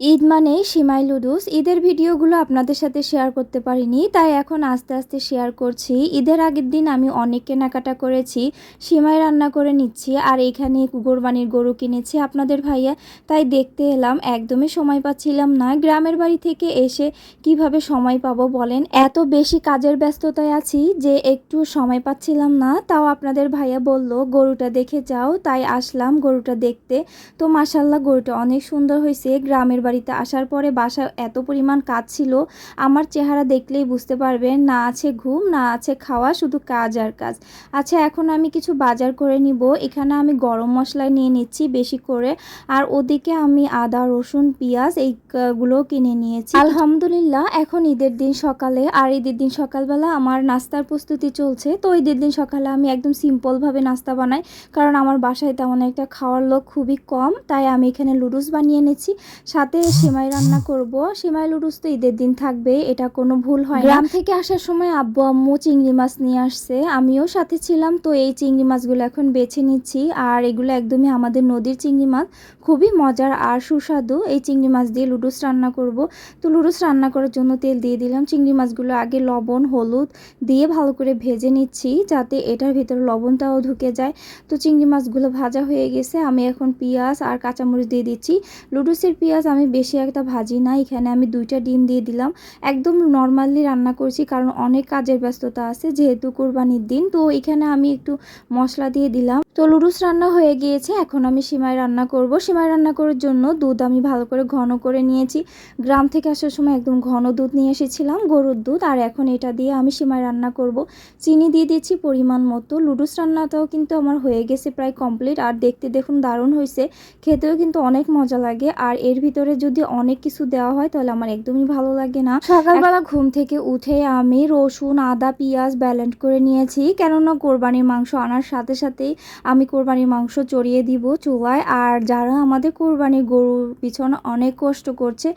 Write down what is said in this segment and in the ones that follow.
ঈদ মানে সিমাই লুডুস ঈদের ভিডিওগুলো আপনাদের সাথে শেয়ার করতে পারিনি, তাই এখন আস্তে আস্তে শেয়ার করছি। ঈদের আগের দিন আমি অনেক কেনাকাটা করেছি, সিমাই রান্না করে নিচ্ছি, আর এখানে কোরবানির গরু কিনেছি আপনাদের ভাইয়া। তাই দেখতে এলাম, একদমই সময় পাচ্ছিলাম না। গ্রামের বাড়ি থেকে এসে কীভাবে সময় পাবো বলেন? এত বেশি কাজের ব্যস্ততায় আছি যে একটু সময় পাচ্ছিলাম না, তাও আপনাদের ভাইয়া বলল, গরুটা দেখে যাও। তাই আসলাম গরুটা দেখতে। তো মাসাল্লাহ গরুটা অনেক সুন্দর হয়েছে। গ্রামের বাড়িতে আসার পরে বাসা এত পরিমাণ কাজ ছিল, আমার চেহারা দেখলেই বুঝতে পারবেন, না আছে ঘুম, না আছে খাওয়া, শুধু কাজ আর কাজ। আচ্ছা এখন আমি কিছু বাজার করে নিব, এখানে আমি গরম মশলা নিয়ে নিচ্ছি বেশি করে, আর ওদিকে আমি আদা, রসুন, পেঁয়াজ এইগুলো কিনে নিয়েছি। আলহামদুলিল্লাহ, এখন ঈদের দিন সকালে, আর ঈদের দিন সকালবেলা আমার নাস্তার প্রস্তুতি চলছে। তো ঈদের দিন সকালে আমি একদম সিম্পলভাবে নাস্তা বানাই, কারণ আমার বাসায় তেমন একটা খাওয়ার লোক খুবই কম, তাই আমি এখানে লুডুস বানিয়ে নিচ্ছি সাথে সেমাই রান্না করব। সেমাই লুডুস তো ঈদের দিন থাকবে, এটা কোনো ভুল হয় গ্রাম থেকে আসার সময় আব্বু আম্মু চিংড়ি মাছ নিয়ে আসছে, আমিও সাথে ছিলাম, তো এই চিংড়ি মাছগুলো এখন বেছে নিচ্ছি, আর এগুলো একদমই আমাদের নদীর চিংড়ি মাছ, খুবই মজার আর সুস্বাদু। এই চিংড়ি মাছ দিয়ে লুডুস রান্না করব। তো লুডুস রান্না করার জন্য তেল দিয়ে দিলাম, চিংড়ি মাছগুলো আগে লবণ, হলুদ দিয়ে ভালো করে ভেজে নিচ্ছি, যাতে এটার ভিতরে লবণটাও ঢুকে যায়। তো চিংড়ি মাছগুলো ভাজা হয়ে গেছে, আমি এখন পেঁয়াজ আর কাঁচামরিচ দিয়ে দিচ্ছি। লুডুসের পেঁয়াজ আমি বেশি একটা ভাজি না, এখানে আমি দুইটা ডিম দিয়ে দিলাম। একদম নর্মালি রান্না করছি কারণ অনেক কাজের ব্যস্ততা আছে, যেহেতু কোরবানির দিন, তো এখানে আমি একটু মশলা দিয়ে দিলাম। তো লুডুস রান্না হয়ে গিয়েছে এখন আমি সিমাই রান্না করব। সিমাই রান্না করার জন্য দুধ আমি ভালো করে ঘন করে নিয়েছি। গ্রাম থেকে আসার সময় একদম ঘন দুধ নিয়ে এসেছিলাম গরুর দুধ আর এখন এটা দিয়ে আমি সিমাই রান্না করব। চিনি দিয়ে দিয়েছি পরিমাণ মতো। লুডুস রান্নাটাও কিন্তু আমার হয়ে গেছে প্রায় কমপ্লিট আর দেখতে দেখুন দারুণ হয়েছে। খেতেও কিন্তু অনেক মজা লাগে আর এর ভিতরে যদি অনেক কিছু দেওয়া হয় তাহলে আমার একদমই ভালো লাগে না। সকালবেলা ঘুম থেকে উঠে আমি রসুন আদা পেঁয়াজ ব্যালেন্ট করে নিয়েছি কেননা কোরবানির মাংস আনার সাথে সাথেই আমি কোরবানির মাংস চড়িয়ে দিব চুলায়। আর যারা আমাদের কোরবানির গরুর পিছনে অনেক কষ্ট করছে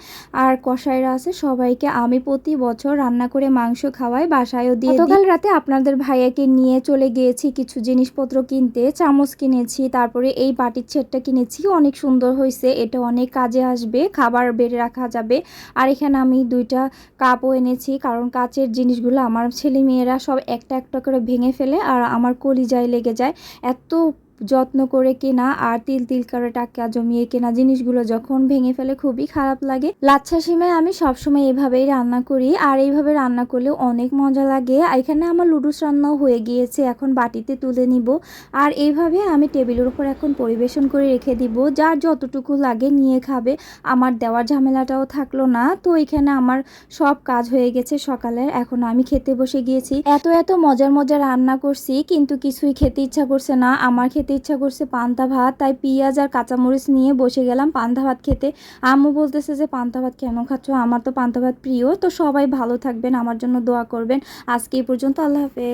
আর কষাইরা আছে, সবাইকে আমি প্রতি বছর রান্না করে মাংস খাওয়াই, বাসায়ও দিয়ে গতকাল রাতে আপনাদের ভাইয়াকে নিয়ে চলে গিয়েছি, কিছু জিনিসপত্র কিনতে, চামচ কিনেছি, তারপরে এই বাটির ছেটটা কিনেছি, অনেক সুন্দর হয়েছে এটা অনেক কাজে আসবে, খাবার বেড়ে রাখা যাবে। আর এখানে আমি দুইটা কাপও এনেছি, কারণ কাচের জিনিসগুলো আমার ছেলে মেয়েরা সব একটা একটা করে ভেঙে ফেলে, আর আমার কলিজায় লেগে যায়। এত tuh যত্ন করে কেনা আর তিল তিল করে টাকা জমিয়ে কেনা জিনিসগুলো যখন ভেঙে ফেলে খুবই খারাপ লাগে। লাচ্ছা সিমাই আমি সবসময় এভাবেই রান্না করি আর এইভাবে রান্না করলে অনেক মজা লাগে। এখানে আমার লুডুস রান্নাও হয়ে গিয়েছে, এখন বাটিতে তুলে নিব। আর এইভাবে আমি টেবিলের উপর এখন পরিবেশন করে রেখে দিব। যার যতটুকু লাগে নিয়ে খাবে, আমার দেওয়ার ঝামেলাটাও থাকল না। তো এখানে আমার সব কাজ হয়ে গেছে সকালের এখন আমি খেতে বসে গিয়েছি। এত এত মজার মজার রান্না করছি, কিন্তু কিছুই খেতে ইচ্ছা করছে না। আমার খেতে ইচ্ছা করছে পান্তা ভাত, তাই পেঁয়াজ আর কাঁচামরিচ নিয়ে বসে গেলাম পান্তা ভাত খেতে। আম্মু বলতেছে যে, পান্তা ভাত কেন খাচ্ছ? আমার তো পান্তা ভাত প্রিয়। তো সবাই ভালো থাকবেন, আমার জন্য দোয়া করবেন। আজকে এই পর্যন্ত আল্লাহ হাফেজ।